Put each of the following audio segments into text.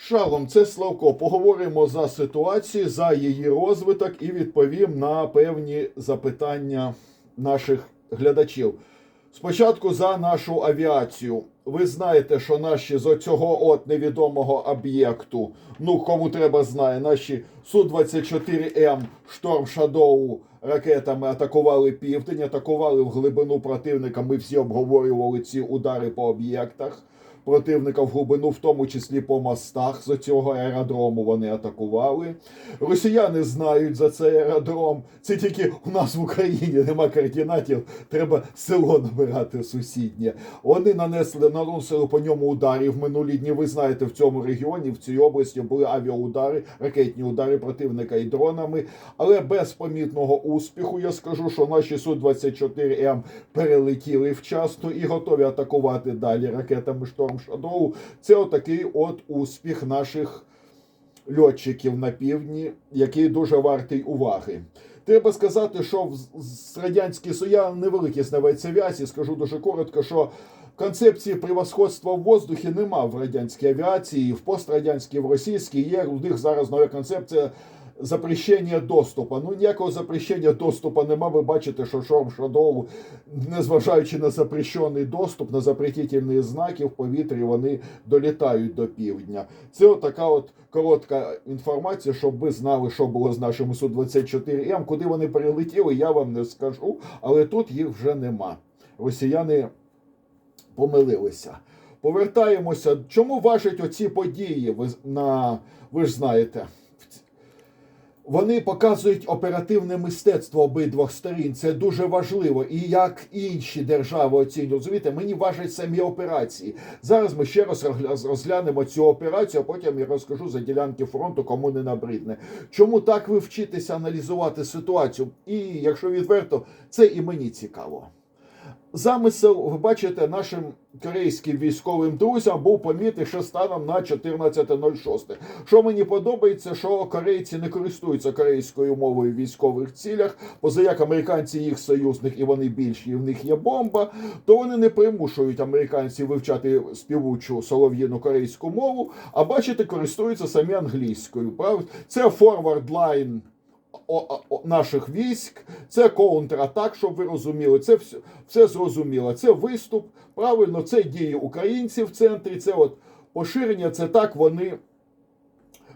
Шалом, це Славко. Поговоримо за ситуацію, за її розвиток і відповім на певні запитання наших глядачів. Спочатку за нашу авіацію. Ви знаєте, що наші з оцього от невідомого об'єкту, ну кому треба знає, наші Су-24М Шторм Шадоу ракетами атакували південь, атакували в глибину противника. Ми всі обговорювали ці удари по об'єктах противника в глибину, в тому числі по мостах з цього аеродрому вони атакували. Росіяни знають за цей аеродром. Це тільки у нас в Україні нема координатів, треба село набирати сусіднє. Вони нанесли наносили по ньому ударів минулі дні. Ви знаєте, в цьому регіоні, в цій області були авіаудари, ракетні удари противника і дронами. Але без помітного успіху я скажу, що наші Су-24М перелетіли вчасно і готові атакувати далі ракетами Шторм Шадоу. Це отакий от успіх наших льотчиків на півдні, який дуже вартий уваги. Треба сказати, що в радянський Союз я невеликий знавець авіації, скажу дуже коротко, що концепції превосходства в воздухі нема в радянській авіації, в пострадянській, в російській є. У них зараз нова концепція запрещення доступу. Ну ніякого запрещення доступу нема. Ви бачите, що Шорм Шадоу, незважаючи на запрещений доступ, на запретительні знаки в повітрі, вони долітають до півдня. Це отака от коротка інформація, щоб ви знали, що було з нашими Су-24М. Куди вони перелетіли, я вам не скажу, але тут їх вже нема. Росіяни помилилися. Повертаємося. Чому важать оці події? Ви на ви ж знаєте. Вони показують оперативне мистецтво обидвох сторін. Це дуже важливо. І як інші держави оцінюють, розумієте, мені важать самі операції. Зараз ми ще раз розглянемо цю операцію, а потім я розкажу за ділянки фронту, кому не набридне. Чому так ви вчитеся аналізувати ситуацію? І якщо відверто, це і мені цікаво. Замисел, ви бачите, нашим корейським військовим друзям був помітний ще станом на 14.06. Що мені подобається, що корейці не користуються корейською мовою в військових цілях, поза як американці їх союзник і вони більші, і в них є бомба, то вони не примушують американців вивчати співучу солов'їну корейську мову, а бачите, користуються самі англійською. Це о- наших військ, це контратак, щоб ви розуміли. Це все, все зрозуміло. Це виступ, правильно, це дії українців в центрі, це от поширення, це так вони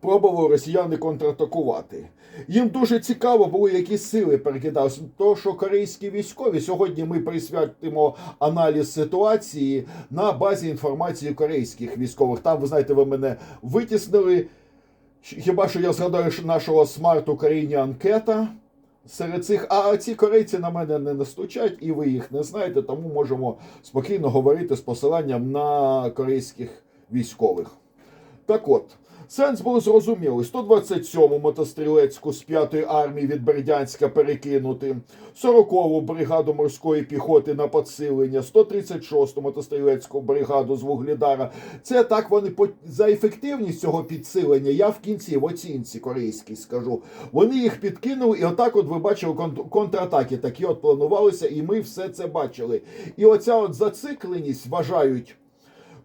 пробували росіяни контратакувати. Їм дуже цікаво було, які сили перекидалися. То, що корейські військові сьогодні ми присвятимо аналіз ситуації на базі інформації корейських військових. Там, ви знаєте, ви мене витіснили. Хіба що я згадаю нашого смарт Україні анкета серед цих, а ці корейці на мене не настучать, і ви їх не знаєте, тому можемо спокійно говорити з посиланням на корейських військових. Так от, сенс був зрозумілий. 127-му мотострілецьку з 5-ї армії від Бердянська перекинути, 40-му бригаду морської піхоти на підсилення, 136-му мотострілецьку бригаду з Вугледара. Це так вони по за ефективність цього підсилення. Я в кінці в оцінці корейській скажу. Вони їх підкинули, і отак, от ви бачили кон- контратаки, такі от планувалися, і ми все це бачили. І оця от зацикленість вважають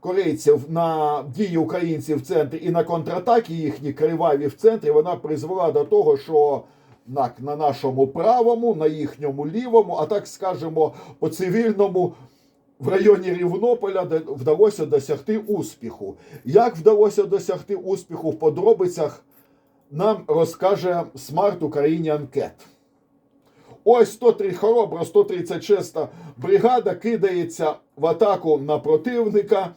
корейців на дії українців в центрі і на контратаки їхні криваві в центрі, вона призвела до того, що на, на нашому правому, на їхньому лівому, а так скажемо, по цивільному. В районі Рівнополя вдалося досягти успіху. Як вдалося досягти успіху в подробицях, нам розкаже Смарт Україні анкет. Ось 103 хоробра 136 бригада кидається в атаку на противника.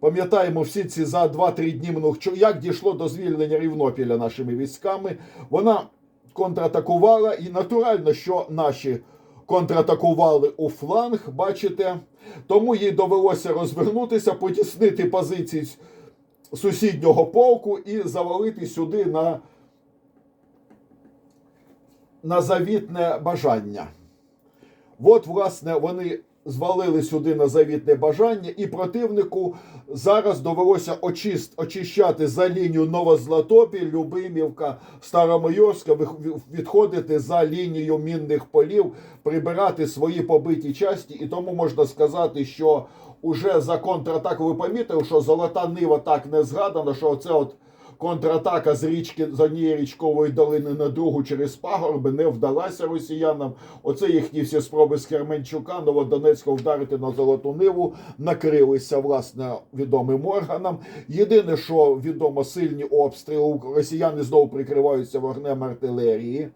Пам'ятаємо всі ці за 2-3 дні минув, як дійшло до звільнення Рівнопіля нашими військами. Вона контратакувала, і натурально, що наші контратакували у фланг, бачите. Тому їй довелося розвернутися, потіснити позиції сусіднього полку і завалити сюди на на завітне бажання. От, власне, вони звалили сюди на завітне бажання, і противнику зараз довелося очист, очищати за лінію Новозлатопіль, Любимівка, Старомайорська, відходити за лінію мінних полів, прибирати свої побиті часті. І тому можна сказати, що уже за контратаку. Ви помітили, що золота нива так не згадана, що оце от контратака з річки з однієї річкової долини на другу через пагорби не вдалася росіянам. Оце їхні всі спроби з Керменчука, Новодонецька вдарити на золоту ниву, накрилися власне відомим органам. Єдине, що відомо, сильні обстріли. Росіяни знову прикриваються вогнем артилерії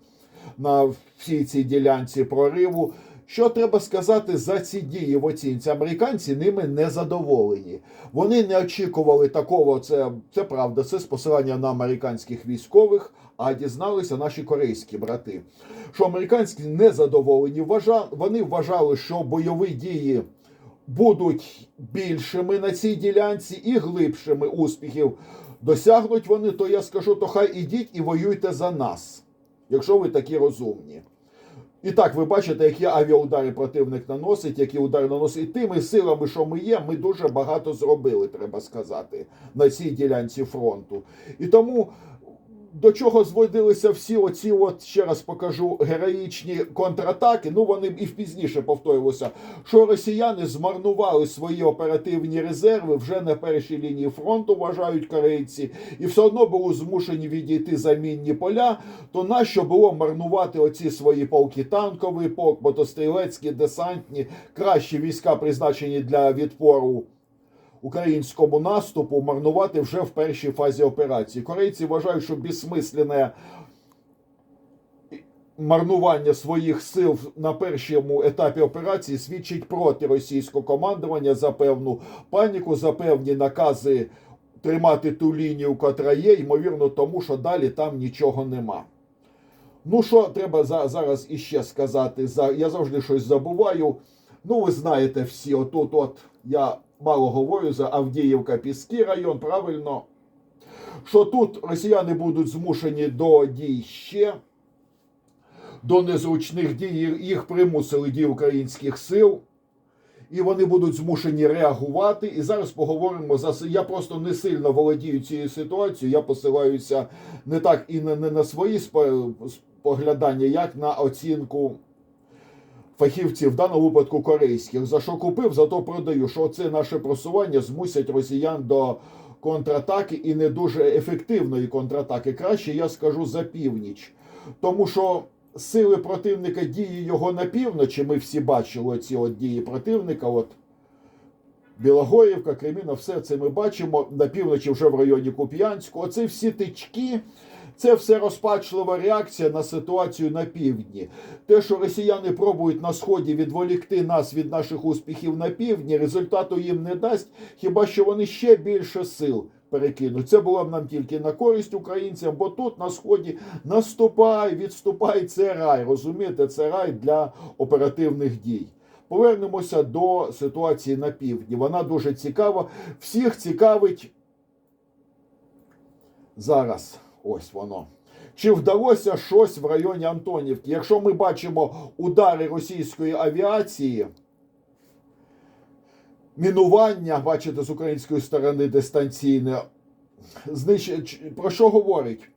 на всій цій ділянці прориву. Що треба сказати за ці дії в оцінці? Американці ними не задоволені. Вони не очікували такого. Це, це правда, це з посилання на американських військових, а дізналися наші корейські брати. Що американські не задоволені. Вважа, вони вважали, що бойові дії будуть більшими на цій ділянці і глибшими успіхів. Досягнуть вони, то я скажу, то хай ідіть і воюйте за нас, якщо ви такі розумні. І так, ви бачите, які авіаудари противник наносить, які удари наносить. І тими силами, що ми є, ми дуже багато зробили, треба сказати, на цій ділянці фронту. І тому до чого зводилися всі оці, от ще раз покажу, героїчні контратаки. Ну вони і пізніше повторювалося, що росіяни змарнували свої оперативні резерви вже на першій лінії фронту, вважають корейці, і все одно були змушені відійти за мінні поля. То нащо було марнувати оці свої полки танковий полк, мотострілецькі, десантні, кращі війська, призначені для відпору українському наступу марнувати вже в першій фазі операції. Корейці вважають, що безсмисленне марнування своїх сил на першому етапі операції свідчить проти російського командування за певну паніку, за певні накази тримати ту лінію, котра є, ймовірно, тому що далі там нічого нема. Ну, що треба за, зараз іще сказати? За, я завжди щось забуваю. Ну, ви знаєте всі, отут, от я мало говорю за Авдіївка Піски район, правильно, що тут росіяни будуть змушені до дій ще, до незручних дій, їх примусили дії українських сил. І вони будуть змушені реагувати. І зараз поговоримо за я просто не сильно володію цією ситуацією. Я посилаюся не так і не на свої споглядання, як на оцінку фахівців, в даному випадку корейських. За що купив, за то продаю. Що це наше просування змусять росіян до контратаки і не дуже ефективної контратаки. Краще я скажу за північ. Тому що сили противника дії його на півночі. Ми всі бачили ці от дії противника. От Білогорівка, Креміна, все це ми бачимо на півночі, вже в районі Куп'янську. Оце всі тички. Це все розпачлива реакція на ситуацію на півдні. Те, що росіяни пробують на сході відволікти нас від наших успіхів на півдні, результату їм не дасть, хіба що вони ще більше сил перекинуть. Це було б нам тільки на користь українцям, бо тут на сході наступай, відступай, це рай. Розумієте, це рай для оперативних дій. Повернемося до ситуації на півдні. Вона дуже цікава. Всіх цікавить зараз. Ось воно. Чи вдалося щось в районі Антонівки? Якщо ми бачимо удари російської авіації, мінування, бачите, з української сторони дистанційне, знищ... про що говорить?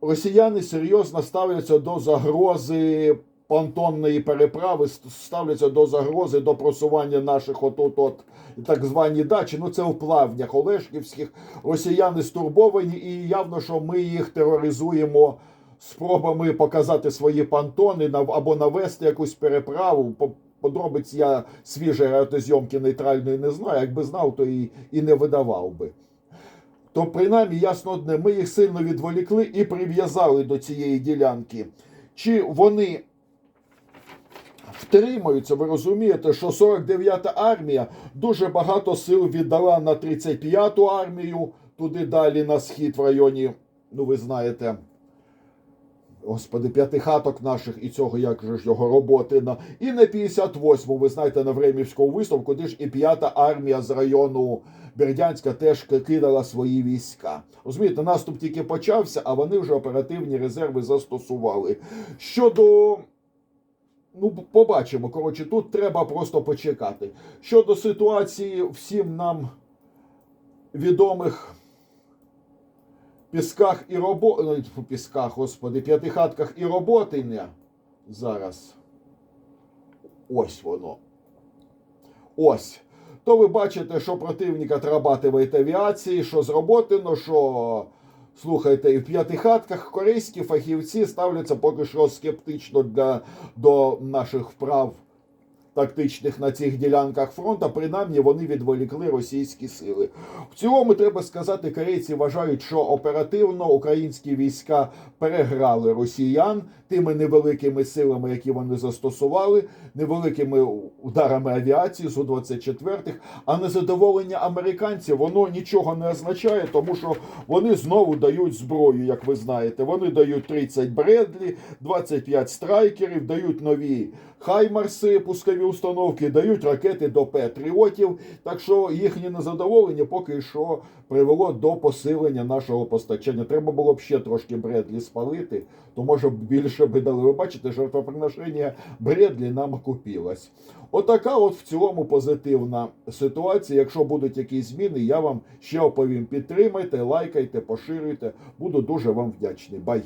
Росіяни серйозно ставляться до загрози понтонної переправи, ставляться до загрози до просування наших отут от так звані дачі. Ну це в плавнях Олешківських. Росіяни стурбовані, і явно, що ми їх тероризуємо спробами показати свої понтони або навести якусь переправу. Подробиць я свіжої аеротозйомки нейтральної не знаю. Якби знав, то і, і не видавав би. То принаймні ясно одне, ми їх сильно відволікли і прив'язали до цієї ділянки. Чи вони втримаються, ви розумієте, що 49-та армія дуже багато сил віддала на 35-ту армію, туди далі на схід в районі, ну ви знаєте, господи, п'ятихаток наших і цього, як же ж його роботи на і на 58-му, ви знаєте, на Времівському виставку, куди ж і п'ята армія з району Бердянська теж кидала свої війська. Розумієте, наступ тільки почався, а вони вже оперативні резерви застосували. Щодо Ну, побачимо. Коротше, тут треба просто почекати. Щодо ситуації всім нам відомих пісках і роботи, ну, пісках, господи, п'ятихатках і роботиня зараз. Ось воно. Ось. то ви бачите, що противник отрабатує авіації, що зроботено, що. Слухайте, і в п'ятихатках корейські фахівці ставляться поки що скептично для, до наших вправ тактичних на цих ділянках фронту, принаймні вони відволікли російські сили. В цілому треба сказати, корейці вважають, що оперативно українські війська переграли росіян тими невеликими силами, які вони застосували, невеликими ударами авіації су 24 а незадоволення американців воно нічого не означає, тому що вони знову дають зброю, як ви знаєте. Вони дають 30 Бредлі, 25 страйкерів, дають нові хаймарси, пускові установки, дають ракети до Петріотів. Так що їхнє незадоволення поки що привело до посилення нашого постачання. Треба було б ще трошки Бредлі спалити, то може б більше би дали. Ви бачите, жертвоприношення Бредлі нам купилось. Отака от в цілому позитивна ситуація. Якщо будуть якісь зміни, я вам ще оповім. Підтримайте, лайкайте, поширюйте. Буду дуже вам вдячний. Бай!